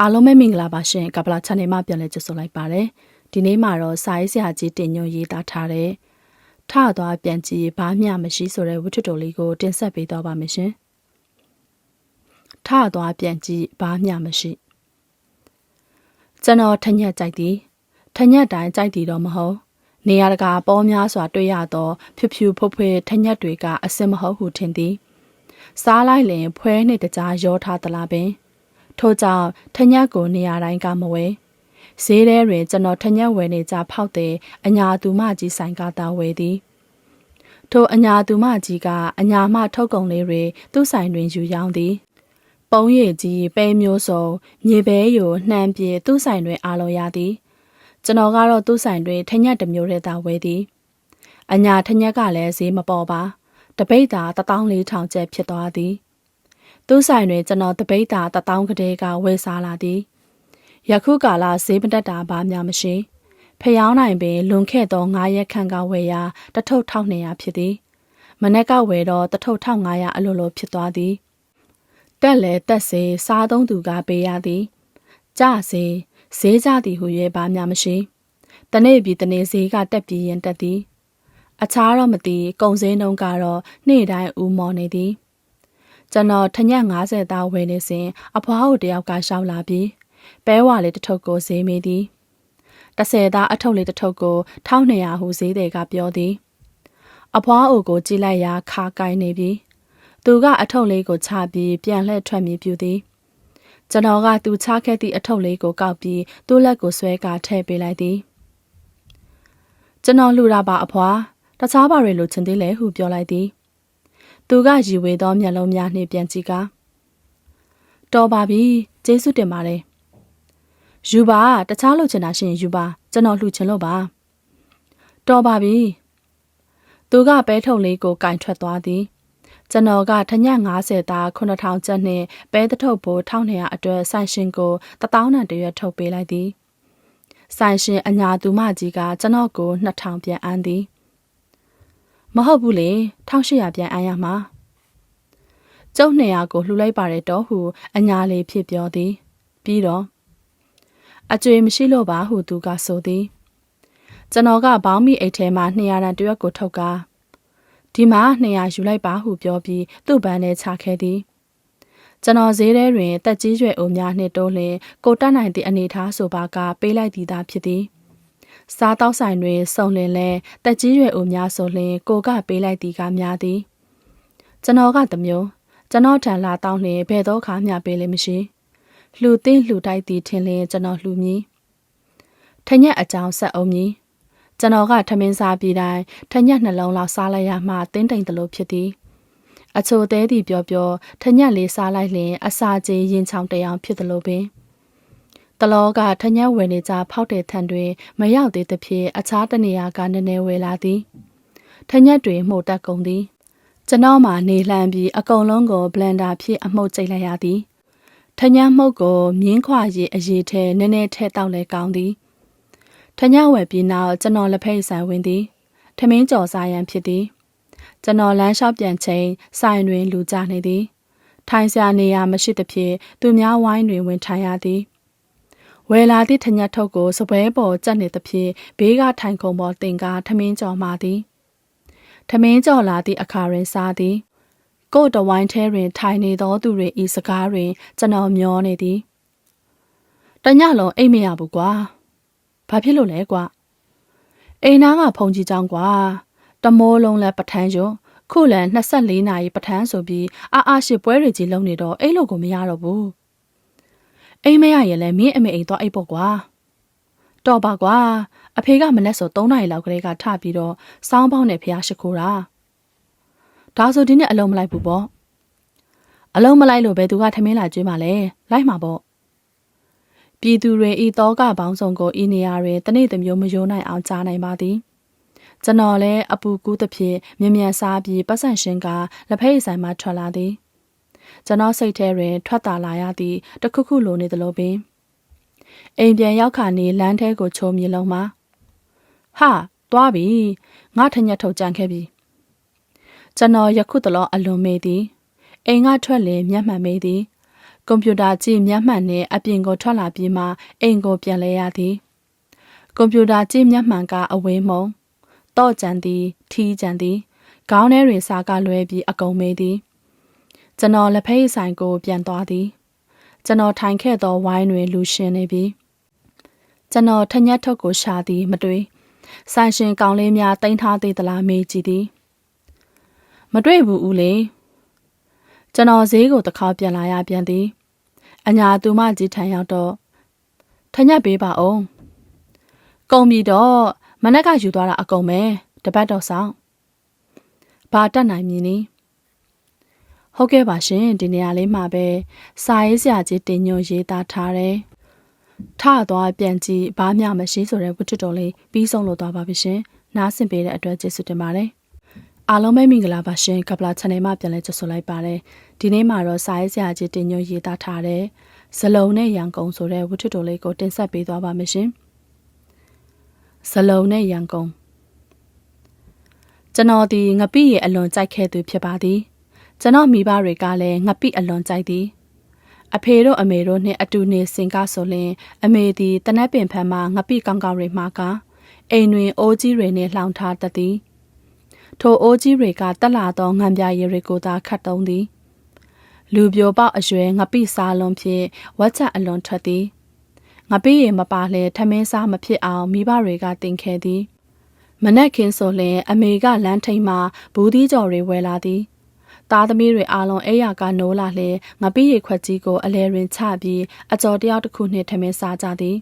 အားလုံးပဲမင်္ဂလာပါရှင်ကပလာ channel မှာပြန်လည်ကြိုဆိုလိုက်ပါတယ်ဒီနေ့မှာတော့စာရေးဆရာကြီးတင်ညွှန်ရေးသားထားတဲ့ထသွားပြန်ကြည့်ဘာမျှမရှိဆိုတဲ့ဝတ္ထုတော်လေးကိုတင်ဆက်ပေးတော့ပါမယ်ရှင်ထသွားပြန်ကြည့်ဘာမျှမရှိကျွန်တော်ထညက်ကြိုက်သည်ထညက်တိုင်းကြိုက်သည်တော့မဟုတ်နေရာတကာပေါများစွာတွေ့ရသောဖြူဖြူဖွဖွထညက်တွေကအစင်မဟုတ်ဟုထင်သည်စားလိုက်လင် ဖွဲနှင့်တကြားရောထားသလားပင် ထို့ကြောင့်ထညက်ကိုနေရာတိုင်းကမဝဲဈေးထဲတွင်ကျွန်တော်ထညက်ဝယ်နေကြဖောက်တဲ့အညာသူမကြီးဆိုင်ကသာဝယ်သည်ထိုအညာသူမကြီးကအညာမထုတ်ကုန်လေးတွေသူ့ဆိုင်တွင်ယူရောင်းသည်ပုံရည်ကြီးပဲမျိုးစုံမြေပဲယိုနှမ်းပြေသူ့ဆိုင်တွင်အားလုံးရသည်ကျွန်တော်ကတော့သူ့ဆိုင်တွင်ထညက်တစ်မျိုးတည်းသာဝယ်သည်အညာထညက်ကလည်းဈေးမပေါ်ပါတပိတ်သာ14000ကျပ်ဖြစ်သွားသည် သူ့ဆိုင်တွင်ကျွန်တော်တပိတ်သာ1000ကလေးကဝယ်စားလာသည်ယခုကာလဈေးမတက်တာဘာများမရှိဖျောင်းနိုင်ပင်လွန်ခဲ့သော9ရက်ခန့်ကဝယ်ရာတထုပ်1200ဖြစ်သည်မနက်ကဝယ်တော့တထုပ်1500အလိုလိုဖြစ်သွားသည်တက်လေတက်စေစားသုံးသူကပေးရသည်ကြစေဈေးကြသည်ဟု၍ဘာများမရှိတနေ့ပြီးတနေ့ဈေးကတက်ပြီးရင်တက်သည်အခြားတော့မသိကုံစင်းနှုံးကတော့နေ့တိုင်းဦးမော်နေသည် ကျွန်တော်ထညက်90သားဝယ်နေစဉ်အဖွားတို့တယောက်ကရှောက်လာပြီးပဲဝါလေးတစ်ထုပ်ကိုဈေးမေးသည်30သားအထုပ်လေးတစ်ထုပ်ကို1200ဟုဈေးတွေကပြောသည်အဖွားအိုကိုကြည့်လိုက်ရာခါကိုင်းနေပြီသူကအထုပ်လေးကိုချပြီးပြန်လှည့်ထွက်မြည်ပြူသည်ကျွန်တော်ကသူချခဲ့သည့်အထုပ်လေးကိုကောက်ပြီးသူ့လက်ကိုဆွဲကထည့်ပေးလိုက်သည်ကျွန်တော်လှူတာပါအဖွားတခြားဘာတွေလိုချင်သေးလဲဟုပြောလိုက်သည် သူကရီဝေသောမျက်လုံးများနှင့်ပြန်ကြည့်ကတော်ပါပြီကျေးဇူးတင်ပါတယ်ယူပါတခြားလိုချင်တာရှင်ယူပါကျွန်တော်လှူချင်လို့ပါတော်ပါပြီသူကပဲထုံလေးကိုကင်ထွက်သွားသည်ကျွန်တော်ကထညက်90သား9000ကျပ်နှင့်ပဲတထုပ်ဘိုး1200အတွက်ဆိုင်ရှင်ကို1000တန်တရွက်ထုတ်ပေးလိုက်သည်ဆိုင်ရှင်အညာသူမကြီးကကျွန်တော်ကို2000ပြန်အမ်းသည် မဟုတ်ဘူးလေ1800ပြန်အမ်းရမှာကျုပ်200ကိုလှူလိုက်ပါတယ်တော့ဟုအညာလေးဖြစ်ပြောသည် ပြီးတော့အကျွေမရှိလို့ပါဟုသူကဆိုသည် ကျွန်တော်ကဘောင်းမီအိတ်ထဲမှာ200တန်တရွက်ကိုထုတ်ကားဒီမှာ200ယူလိုက်ပါဟုပြောပြီးသူ့ဘန်းထဲချခဲ့သည်ကျွန်တော်ဈေးထဲတွင်တက်ကြီးရွယ်အိုများနှင့်တိုးလင်ကိုတက်နိုင်သည့်အနေထားဆိုပါကပေးလိုက်သည်သာဖြစ်သည် စားတောက်ဆိုင်တွင်စုံလင်လဲတက်ကြီးရွယ်အိုများဆိုလင်ကိုကပေးလိုက်သည်ကများသည်ကျွန်တော်ကတမျိုးကျွန်တော်ထံလာတောင်းလျင်ဘယ်တော့ခါမျှပေးလိမ့်မရှိလှူသိမ့်လှူတိုက်သည်ထင်လျင်ကျွန်တော်လှူမည်ထညက်အကြောင်းဆက်အောင်မည်ကျွန်တော်ကထမင်းစားပြီးတိုင်းထညက်နှလုံးလောက်စားလိုက်ရမှတင်းတိမ်တလို့ဖြစ်သည်အချိုသေးသည်ပြောပြောထညက်လေးစားလိုက်လျင်အစာကြေးရင်ချောင်းတယောင်ဖြစ်သလိုပင် တလောကထညက်ဝယ်နေကြဖောက်တဲ့ထန်တွင်မရောက်သေးသဖြင့်အခြားတနေရာကနည်းနည်းဝယ်လာသည်ထညက်တွင်မှုတ်တက်ကုန်သည်ကျွန်တော်မှနေလှမ်းပြီးအကုန်လုံးကိုဘလန်ဒါဖြင့်အမှုတ်ကျိတ်လိုက်ရသည်ထညက်မှုတ်ကိုမြင်းခွာရည်အရေးထဲနည်းနည်းထဲတောက်လဲကောင်းသည်ထညဝယ်ပြီးနောက်ကျွန်တော်လက်ဖက်ဆိုင်ဝင်သည်ထမင်းကြော်စားရန်ဖြစ်သည်ကျွန်တော်လမ်းလျှောက်ပြန်ချိန်ဆိုင်တွင်လူကြနေသည်ထိုင်စရာနေရာမရှိသဖြင့်သူများဝိုင်းတွင်ဝင်ထိုင်ရသည် ဝယ်လာသည့်ထညက်ထုတ်ကိုစပွဲပေါ်ကျက်နေသဖြင့်ဘေးကထိုင်ခုံပေါ်တင်ကားထမင်းကြော်မှသည်ထမင်းကြော်လာသည့်အခါတွင်စားသည်ကို့တဝိုင်းထဲတွင် ထိုင်နေသောသူတွေဤစကားတွင် ကျွန်တော်မျောနေသည်တညလုံးအိတ်မရဘူးကွာဘာဖြစ်လို့လဲကွာအိမ်သားကဖုန်ကြီးကြောင်းကွာတမိုးလုံးလဲပထန်းရုံခုလန်24နာရီပထန်းဆိုပြီးအာအာရှိပွဲတွေကြီးလုံးနေတော့အဲ့လိုကိုမရတော့ဘူး အိမ်မရရင်လည်းမင်းအမေအိမ်သွားအိပ်ဖို့ကွာတော်ပါကွာအဖေကမနဲ့ဆို3နာရီလောက်ကလေးကထပြီးတော့စောင်းပေါင်းနဲ့ဖះရှိခိုးတာဒါဆိုဒီနေ့အလုံးမလိုက်ဘူးပေါ့အလုံးမလိုက်လို့ဘယ်သူကထမင်းလာကျွေးမှလဲလိုက်မှာပေါ့ပြည်သူတွေဤတောကပေါင်းစုံကိုဤနေရာတွင်တနေ့တစ်မျိုးမယိုးနိုင်အောင်ကြားနိုင်ပါသည်ကျွန်တော်လည်းအပူကူးသဖြင့်မြ мян စားပြီးပတ်စံရှင်ကလက်ဖက်ရည်ဆိုင်မှထွက်လာသည် ကျွန်တော်စိတ်ထဲတွင် ထွက်တာလာရသည်တခုခုလိုနေသလိုပင်အိမ်ပြန်ရောက်ခါနေလမ်းထဲကိုချိုးမြေလုံးမှာဟာသွားပြီငါထညက်ထုတ်ကြံခဲ့ပြီကျွန်တော်ယခုတလောအလွန်မေးသည်အိမ်ကထွက်လင်မျက်မှန်မေးသည်ကွန်ပျူတာကြည့်မျက်မှန်နှင့်အပြင်ကိုထွက်လာပြီးမှအိမ်ကိုပြန်လဲရသည်ကွန်ပျူတာကြည့်မျက်မှန်ကအဝေးမုံတော့ကြံသည်ထီးကြံသည်ခေါင်းထဲတွင်စာကလွဲပြီးအကုန်မေးသည် ကျွန်တော်လက်ဖက်ရည်ဆိုင်ကို ပြန်သွားသည်ကျွန်တော်ထိုင်ခဲ့သောဝိုင်းတွင်လူရှင်နေပြီကျွန်တော်ထညက်ထုတ်ကိုရှာသည်မတွေ့ဆိုင်ရှင်ကောင်လေးများတင်ထားသေးသလားမေးကြည့်သည်မတွေ့ဘူးဦးလေကျွန်တော်ဈေးကိုတစ်ခါပြန်လာရပြန်သည်အညာသူမကြီးထံရောက်တော့ထညက်ပေးပါအောင်ကုံပြီတော့မနက်ကယူသွားတာအကုန်ပဲတပတ်တော့ဆောင်ဘာတက်နိုင်မည်နီ ဟုတ်ကဲ့ပါရှင်ဒီနေရာလေးမှာပဲစာရေးဆရာကြီးတင်ညွှန်ရေးသားထားတယ်ထသွားပြန်ကြည့်ဘာမှမရှိဆိုတဲ့ဝတ္ထုတော်လေးပြီးဆုံးလို့သွားပါပြီရှင်နားဆင်ပေးတဲ့အတွက်ကျေးဇူးတင်ပါတယ်အားလုံးပဲမင်္ဂလာပါရှင်ကပလာ channel မှာပြန်လဲကြိုဆိုလိုက်ပါတယ်ဒီနေ့မှာတော့စာရေးဆရာကြီးတင်ညွှန်ရေးသားထားတဲ့ဇလုံနဲ့ရန်ကုန်ဆိုတဲ့ဝတ္ထုတော်လေးကိုတင်ဆက်ပေးသွားပါမယ်ရှင်ဇလုံနဲ့ရန်ကုန်ကျွန်တော်ဒီငပိရဲ့အလွန်ကြိုက်ခဲ့သူဖြစ်ပါသည် ကျွန်တော်မိဘတွေကလည်းငပိအလွန်ကြိုက်သည်အဖေတို့အမေတို့နှင့်အတူနေစင်ကားဆိုလင်အမေသည်တနက်ပင်ဖန်မှငပိကောင်းကောင်းတွေမှာကအိမ်တွင်အိုးကြီးတွေနှင့်လှောင်ထားတတ်သည်ထိုအိုးကြီးတွေကတက်လာသောငံပြရည်တွေကိုသာခတ်တုံးသည်လူပြိုပေါက်အရွယ်ငပိစားလုံးဖြင့်ဝက်ချက်အလွန်ထွက်သည်ငပိရမပါလဲထမင်းစားမဖြစ်အောင်မိဘတွေကတင်ခဲ့သည်မနက်ခင်းဆိုလျင် အမေကလမ်းထိပ်မှဘူးသီးကြော်တွေဝယ်လာသည် သားသမီးတွေအားလုံးအဲ့ရကနိုးလာလျင်ငပိရီခွက်ကြီးကိုအလဲရင်ချပြီးအကြော်တယောက်တစ်ခုနှင့်ထမင်းစားကြသည်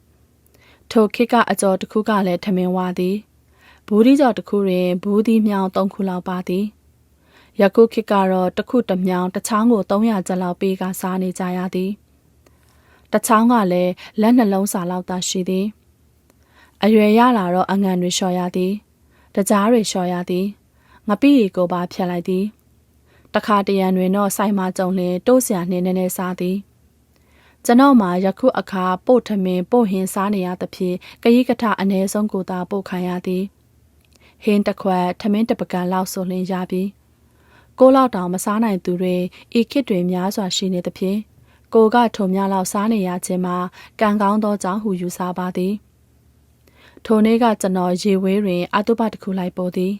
ထိုခေတ်ကအကြော်တစ်ခုကလည်းထမင်းဝါသည်ဘူးဒီကြော်တစ်ခုတွင်ဘူးဒီမြောင်၃ခုလောက်ပါသည်ယခုခေတ်ကတော့တစ်ခုတစ်မြောင်တစ်ချောင်းကို300ကျပ်လောက်ပေးကစားနေကြရသည်တစ်ချောင်းကလည်းလက်နှလုံးစာလောက်သာရှိသည်အရွယ်ရလာတော့အငံတွေလျှော်ရသည်တကြားတွေလျှော်ရသည်ငပိရီကိုပါဖြတ်လိုက်သည် တခါတရံတွင်တော့ဆိုင်မှာကြုံလင်တိုးစရာနှင့်နည်းနည်းစားသည်ကျွန်တော်မှာယခုအခါပို့ထမင်းပို့ဟင်းစားနေရသဖြင့်ကရိကထအ ਨੇ ဆုံးကိုသာပို့ခံရသည်ဟင်းတစ်ခွက်ထမင်းတစ်ပကံလောက်ဆိုလင်ရပြီကိုလောက်တောင်မစားနိုင်သူတွေဤခေတ်တွင်များစွာရှိနေသဖြင့်ကိုကထုံများလောက်စားနေရခြင်းမှာကံကောင်းသောကြောင့်ဟူယူဆပါသည်ထိုနေ့ကကျွန်တော်ရေဝေးတွင်အတုပတစ်ခုလိုက်ပေါ်သည်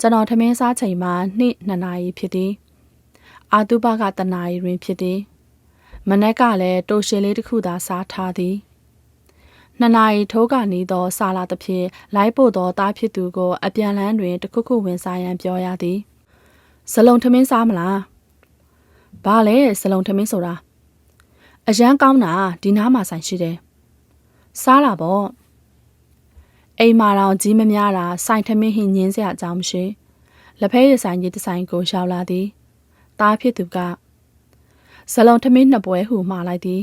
ကျွန်တော်ထမင်းစားချိန်မှာနှစ်နှစ်နာရီဖြစ်သည်အာတုဘကတနာရီတွင်ဖြစ်သည်မနက်ကလည်းတိုရှည်လေးတစ်ခုသာစားထားသည်နှစ်နာရီထိုးကနေသောစာလာသဖြင့်လိုက်ပို့သောတားဖြစ်သူကို အပြန်လန်းတွင်တခုခုဝင်စားရန်ပြောရသည်ဇလုံထမင်းစားမလားဘာလဲဇလုံထမင်းဆိုတာအရန်ကောင်းတာဒီနားမှာဆိုင်ရှိတယ်စားလာပေါ့ အိမ်မာတော်ကြီးမများတာဆိုင်ထမင်းဟင်းညင်းစရာအကြောင်းမရှိလက်ဖဲရဆိုင်ကြီးတဆိုင်ကိုရောက်လာသည်တားဖြစ်သူကဇလုံးထမင်းနှစ်ပွဲဟုမှားလိုက်သည်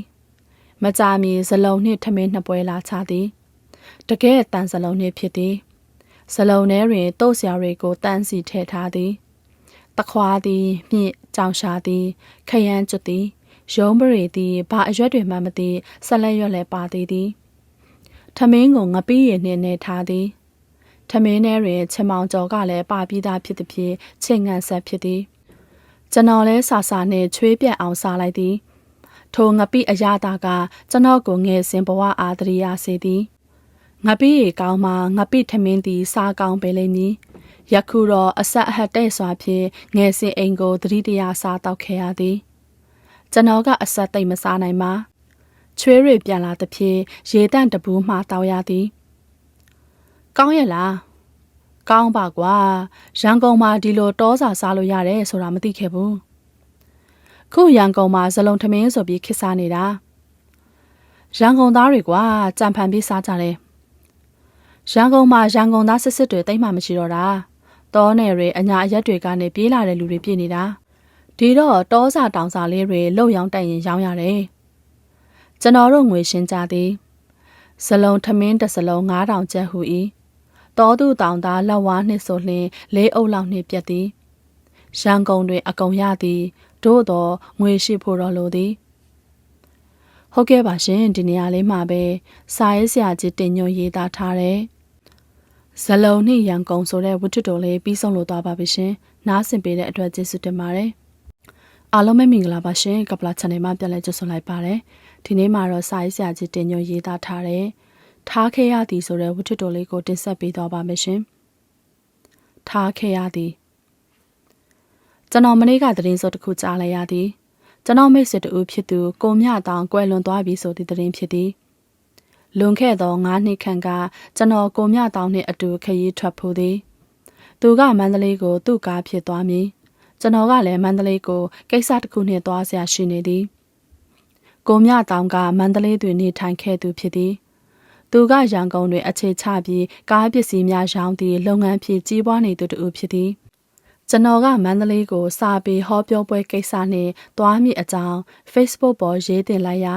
မကြမီဇလုံးနှင့်ထမင်းနှစ်ပွဲလာချသည်တကယ်တန်ဇလုံးနှင့်ဖြစ်သည်ဇလုံးထဲတွင်တုတ်ဆရာတွေကိုတန်းစီထည့်ထားသည်တခွာသည်မြင့်ကြောင်ရှာသည် ခရမ်းကျွတ်သည်ရုံးပရိသည်ဘာအရွက်တွေမှမသိဆက်လက်ရွက်လည်းပါသေးသည် ထမင်းကိုငပီးရည်နှင့်နေထားသည်ထမင်းထဲတွင်ချင်မောင်ကျော်ကလည်းပါပြီးသားဖြစ်သည်ဖြင့်ချိန်ငံဆက်ဖြစ်သည်ကျွန်တော်လည်းဆာဆာနှင့်ချွေးပြက်အောင်စားလိုက်သည်ထိုငပိအရာတာကကျွန်တော်ကိုငယ်စဉ်ဘဝအာတရိယာစေသည်ငပိရေကောင်းမှငပိထမင်းသည်စားကောင်းပေလိမ့်မည်ယခုတော့အဆက်အဟတ်တဲ့စွာဖြင့်ငယ်စဉ်အိမ်ကိုသတိတရားစားတောက်ခဲ့ရသည်ကျွန်တော်ကအဆက်သိမ့်မစားနိုင်ပါ ချွေးတွေပြန်လာသဖြင့်ရေတန့်တပူးမှတောက်ရသည်ကောင်းရဲ့လားကောင်းပါကွာရန်ကုန်မှာဒီလိုတောစာစားလို့ရတယ်ဆိုတာမသိခဲ့ဘူးခုရန်ကုန်မှာဇလုံထမင်းဆိုပြီးခစ်စားနေတာရန်ကုန်သားတွေကွာကြံဖန်ပြီးစားကြတယ်ရန်ကုန်မှာရန်ကုန်သားစစ်စစ်တွေတိတ်မှမရှိတော့တာတောနယ်တွေအညာအရက်တွေကနေပြေးလာတဲ့လူတွေပြည့်နေတာဒီတော့တောစာတောင်စာလေးတွေလှုပ်ရောင်းတိုက်ရင်ရောင်းရတယ် ကျွန်တော်တို့ငွေရှင်းကြသည်စလုံးထမင်းတစ်စလုံး9000ကျပ်ဟူ၏တောသူတောင်သားလက်ဝါးနှင့်ဆိုလျှင်လေးအုပ်လောက်နှင့်ပြက်သည်ရန်ကုန်တွင် အကုန်ရသည်တို့သောငွေရှိဖို့တော်လိုသည်ဟုတ်ကဲ့ပါရှင်ဒီနေရာလေးမှာပဲစာရေးဆရာကြီးတင်ညွှန်ရေးသားထားတဲ့ဇလုံနှင့်ရန်ကုန်ဆိုတဲ့ဝတ္ထုတော်လေးပြီးဆုံးလို့သွားပါပြီရှင်နားဆင်ပေးတဲ့အတွက်ကျေးဇူးတင်ပါတယ် အားလုံးပဲမင်္ဂလာပါရှင်ကပလာ channel မှာပြန်လည်ကြိုဆိုလိုက်ပါတယ်ဒီနေ့မှာတော့စာရေးဆရာကြီးတင်ညွှန်ရေးသားထားတဲ့ထားခဲ့ရသည်ဆိုတဲ့ဝတ္ထုတော်လေးကိုတင်ဆက်ပေးသွားပါမယ်ရှင်ထားခဲ့ရသည်ကျွန်တော်မနေ့ကသတင်းစောတစ်ခုကြားလိုက်ရသည်ကျွန်တော်မိတ်ဆွေတူဖြစ်သူကိုမြတောင်ကွယ်လွန်သွားပြီဆိုသည့်သတင်းဖြစ်သည်လွန်ခဲ့သော9နှစ်ခန့်ကကျွန်တော်ကိုမြတောင်နှင့်အတူခရီးထွက်ဖို့သည်သူကမန္တလေးကိုသူ့ကားဖြစ်သွားမည် ကျွန်တော်ကလည်းမန္တလေးကိုကိစ္စတစ်ခုနှင့်သွားဆရာရှိနေသည်ကိုမြတောင်ကမန္တလေးတွင်နေထိုင်ခဲ့သူဖြစ်သည်သူကရန်ကုန်တွင်အခြေချပြီးကားပစ္စည်းများရောင်းသည့်လုပ်ငန်းဖြင့်ကြီးပွားနေသူတူဖြစ်သည်ကျွန်တော်ကမန္တလေးကိုစာပေဟောပြောပွဲကိစ္စနှင့်တွားမိအကြောင်း Facebook ပေါ်ရေးတင်လိုက်ရာ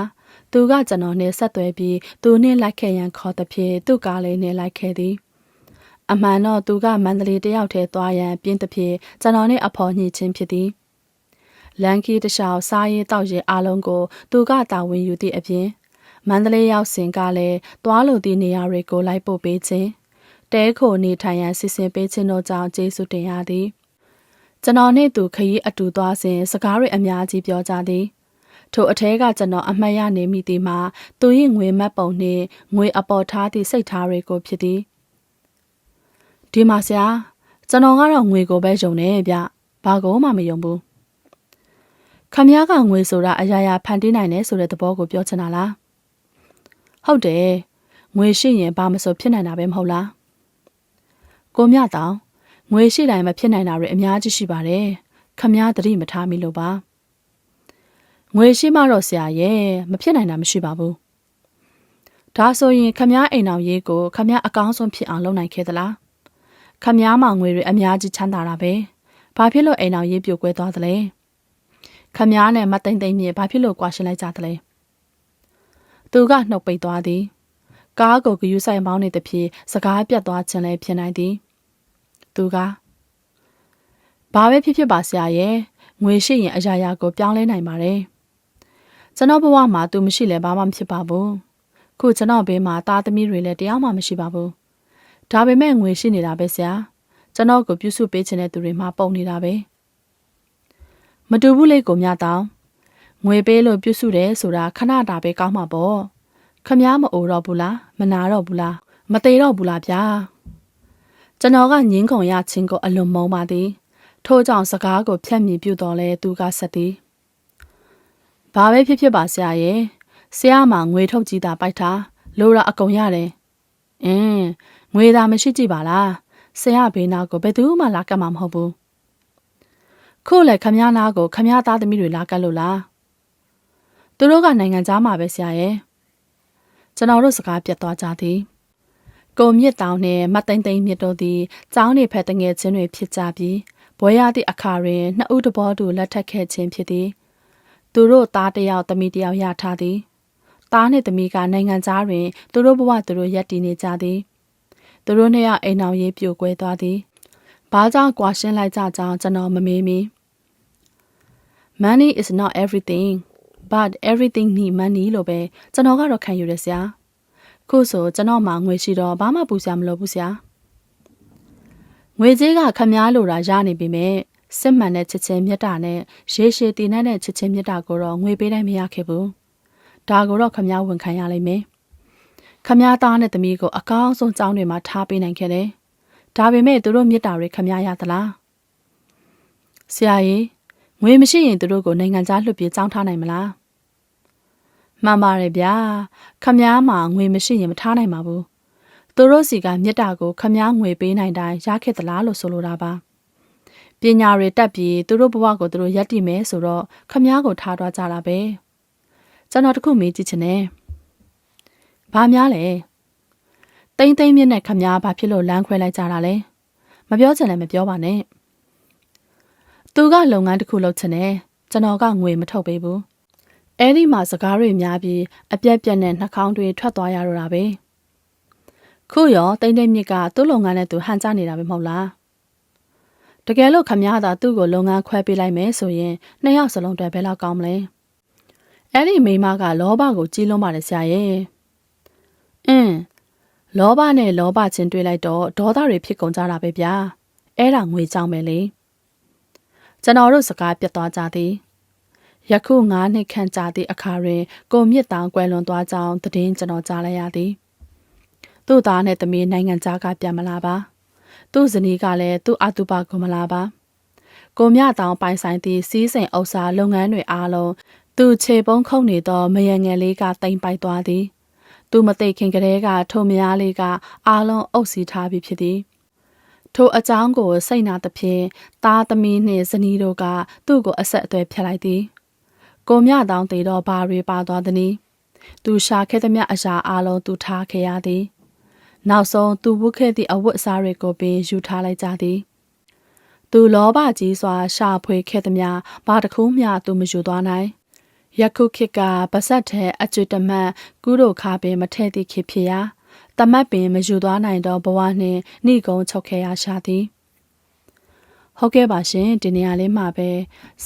သူကကျွန်တော်နဲ့ဆက်သွယ်ပြီးသူနှင့်လိုက်ခဲ့ရန်ခေါ်သဖြင့်သူ့ကားလေးနှင့်လိုက်ခဲ့သည် အမှန်တော့သူကမန္တလေးတယောက်တည်းသွားရန်ပြင်းသဖြင့်ကျွန်တော်နဲ့အဖော်ညှိချင်းဖြစ်သည်လန်ကီတခြားစားရေးတောက်ရေးအားလုံးကို သူကတာဝန်ယူသည့်အပြင်မန္တလေးရောက်စဉ်ကလည်းသွားလိုသည့်နေရာတွေကိုလိုက်ပို့ပေးခြင်းတဲခိုနေထိုင်ရန်စီစဉ်ပေးခြင်းတို့ကြောင့်ကျေးဇူးတင်ရသည်ကျွန်တော်နှင့်သူခရီးအတူသွားစဉ်စကားတွေအများကြီးပြောကြသည်ထိုအထဲကကျွန်တော်အမှတ်ရနေမိသည်မှာသူ၏ငွေမတ်ပုံနှင့်ငွေအပေါ်ထားသည့်စိတ်ထားတွေကိုဖြစ်သည် ဒီမှာဆရာကျွန်တော်ကတော့ငွေကိုပဲယုံတယ်ဗျဘာကိုမှမယုံဘူးခမည်းကငွေဆိုတာအရာရာဖန်တီးနိုင်တယ်ဆိုတဲ့သဘောကိုပြောချင်တာလားဟုတ်တယ်ငွေရှိရင်ဘာမဆိုဖြစ်နိုင်တာပဲမဟုတ်လားကိုမြတောင်ငွေရှိတိုင်းမဖြစ်နိုင်တာတွေအများကြီးရှိပါတယ်ခမည်းသတိမထားမိလို့ပါငွေရှိမှတော့ဆရာရဲ့မဖြစ်နိုင်တာမရှိပါဘူးဒါဆိုရင်ခမည်းအိမ်အောင်ရေးကိုခမည်းအကောင်းဆုံးဖြစ်အောင်လုပ်နိုင်ခဲ့သလား ခမည်းမငွေတွေအများကြီးချမ်းသာတာပဲဘာဖြစ်လို့အိမ်အောင်ရေးပြိုကွဲသွားသလဲခမည်းနဲ့မသိမ့်သိမ့်မြေဘာဖြစ်လို့ကွာရှင်းလိုက်ကြသလဲသူကနှုတ်ပိတ်သွားသည်ကားကိုဂယူးဆိုင်မောင်းနေသဖြင့်စကားပြတ်သွားခြင်းလည်းဖြစ်နိုင်သည်သူကဘာပဲဖြစ်ဖြစ်ပါဆရာရဲ့ငွေရှိရင်အရာရာကိုပြောင်းလဲနိုင်ပါတယ်ကျွန်တော်ဘဝမှာသူမရှိလဲဘာမှမဖြစ်ပါဘူးခုကျွန်တော်ဘေးမှာသားသမီးတွေလည်းတရားမှမရှိပါဘူး ဒါပေမဲ့ငွေရှိနေတာပဲဆရာကျွန်တော်ကိုပြုစုပေးခြင်းတဲ့သူတွေမှပုံနေတာပဲမတူဘူးလေကိုမြတောင်းငွေပေးလို့ပြုစုတယ်ဆိုတာခဏတာပဲကောင်းမှာပေါ့ခမားမအိုတော့ဘူးလားမနာတော့ဘူးလားမသေးတော့ဘူးလားဗျာကျွန်တော်ကငင်းခုံရချင်းကိုအလွန်မုန်းပါသည်ထို့ကြောင့်စကားကိုဖြတ်မြည်ပြုတော်လဲသူကဆက်သည်ဘာပဲဖြစ်ဖြစ်ပါဆရာရဲ့ဆရာမှာငွေထုတ်ကြည့်တာပိုက်ထားလိုတာအကုန်ရတယ်အင်း ငွေသာမရှိကြည့်ပါလားဆရာဘေးနာကိုဘယ်သူမှလာကတ်မှာမဟုတ်ဘူးခုလည်းခမည်းနာကိုခမည်းသားသမီးတွေလာကတ်လို့လားသူတို့ကနိုင်ငံသားမှာပဲဆရာရဲ့ကျွန်တော်တို့စကားပြတ်သွားကြသည်ကိုမြင့်တောင်နှင့်မသိမ့်သိမ့်မြင့်တို့သည်ကျောင်းနေဖက်တငယ်ချင်းတွေဖြစ်ကြပြီးဘွဲရသည့်အခါတွင်နှစ်ဦးတဘောတူလက်ထပ်ခဲ့ခြင်းဖြစ်သည်သူတို့သားတစ်ယောက်သမီးတစ်ယောက်ရထားသည်သားနှင့်သမီးကနိုင်ငံသားတွင်သူတို့ဘဝသူတို့ရပ်တည်နေကြသည် သူတို့နှစ်ယောက်အိမ်အောင်ရေးပြိုကွဲသွားသည်ဘာကြောင့်ကွာရှင်းလိုက်ကြကြောင်းကျွန်တော်မမေးမီ Money is not everything but everything need money လို့ပဲကျွန်တော်ကတော့ခံယူရဆရာခုဆိုကျွန်တော်မှငွေရှိတော့ဘာမှပူစရာမလိုဘူးဆရာငွေကြေးကခမားလိုတာရနေပြီမဲ့စစ်မှန်တဲ့ချစ်ချင်းမြတ်တာနဲ့ရေရှည်တည်နေတဲ့ချစ်ချင်းမြတ်တာကိုတော့ငွေပေးတိုင်းမရခဲ့ဘူးဒါကိုတော့ခမားဝန်ခံရလိမ့်မယ် ခမားသားနဲ့သမီးကိုအကောင်းဆုံးကြောင်းတွေမှာထားပေးနိုင်ခဲ့တယ်ဒါပေမဲ့သူတို့မြတ်တာတွေခမားရသလားဆရာကြီးငွေမရှိရင်သူတို့ကိုနိုင်ငံခြားလွှတ်ပြေးကြောင်းထားနိုင်မလားမှန်ပါတယ်ဗျာခမားမှာငွေမရှိရင်မထားနိုင်ပါဘူးသူတို့စီကမြတ်တာကိုခမားငွေပေးနိုင်တိုင်းရခဲ့သလားလို့ဆိုလိုတာပါပညာတွေတက်ပြီးသူတို့ဘဝကိုသူတို့ရပ်တည်မယ်ဆိုတော့ခမားကိုထားသွားကြတာပဲကျွန်တော်တခုမေးကြည့်ချင်တယ် ဘာများလဲတိမ့်သိမ့်မြင့်နဲ့ခမားဘာဖြစ်လို့လမ်းခွဲလိုက်ကြတာလဲမပြောချင်လည်းမပြောပါနဲ့သူကလုပ်ငန်းတစ်ခုလုပ်ချင်တယ်ကျွန်တော်ကငွေမထုတ်ပေးဘူးအဲ့ဒီမှာစကားတွေများပြီးအပြက်ပြက်နဲ့နှာခေါင်းတွေထွက်သွားရတော့တာပဲခုရောတိမ့်တိမ့်မြစ်ကသူ့လုပ်ငန်းနဲ့သူဟန်ကြနေတာပဲမဟုတ်လားတကယ်လို့ခမည်းသာသူ့ကိုလုပ်ငန်းခွဲပေးလိုက်မယ်ဆိုရင်နှစ်ယောက်စလုံးတွေ့ဘယ်လောက်ကောင်းမလဲအဲ့ဒီမိမကလောဘကိုကြီးလွန်းပါတယ်ဆရာရဲ့ အင်းလောဘနဲ့လောဘချင်းတွေ့လိုက်တော့ဒေါသတွေဖြစ်ကုန်ကြတာပဲဗျာအဲ့ဒါငွေကြောင်ပဲလေကျွန်တော်တို့စကားပြတ်သွားကြသည်ယခု9နှစ်ခန့်ကြာသည့်အခါတွင်ကိုမြင့်တောင်ကွယ်လွန်သွားကြောင်းသတင်းကျွန်တော်ကြားလိုက်ရသည်သူ့သားနှင့်သမီးနိုင်ငံသားကပြန်မလာပါသူ့ဇနီးကလည်းသူ့အတုပကိုမလာပါကိုမြတောင်ပိုင်ဆိုင်သည့်စီးစိမ်ဥစ္စာလုပ်ငန်းတွေအားလုံးသူခြေပုံးခုံနေသောမယငယ်လေးကတိမ်ပိုက်သွားသည် သူမသိခင်ကတည်းကထိုမယားလေးကအားလုံးအုပ်စီထားပြီးဖြစ်သည်ထိုအကြောင်းကိုစိတ်နာသဖြင့်သားသမီးနှင့်ဇနီးတို့ကသူ့ကိုအဆက်အသွယ်ဖြတ်လိုက်သည်ကိုမြတောင်တေတော့ဘာတွေပါသွားသနည်းသူရှာခဲ့သမျှအရာအလုံးသူထားခဲ့ရသည်နောက်ဆုံးသူဝတ်ခဲ့သည့်အဝတ်အစားတွေကိုပင်ယူထားလိုက်ကြသည်သူလောဘကြီးစွာရှာဖွေခဲ့သမျှဘာတစ်ခုမျှသူမယူသွားနိုင် ယခုခေတ်ကပါဆက်ထဲအကျွတ်တမတ်ကုတို့ခါပင်မထဲ့သည့်ခေတ်ဖြစ်ရာတမတ်ပင်မယူသွားနိုင်တော့ဘဝနှင့်နှိကုံချုပ်ခဲ့ရရှာသည်ဟုတ်ကဲ့ပါရှင်ဒီနေရာလေးမှာပဲ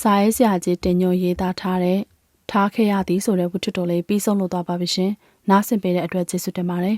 စာရေးဆရာကြီးတင်ညွန်ရေးသားထားတဲ့ထားခဲ့ရသည်ဆိုတဲ့ဝတ္ထုတော်လေးပြီးဆုံးလို့သွားပါပြီရှင်နားဆင်ပေးတဲ့အတွက်ကျေးဇူးတင်ပါတယ်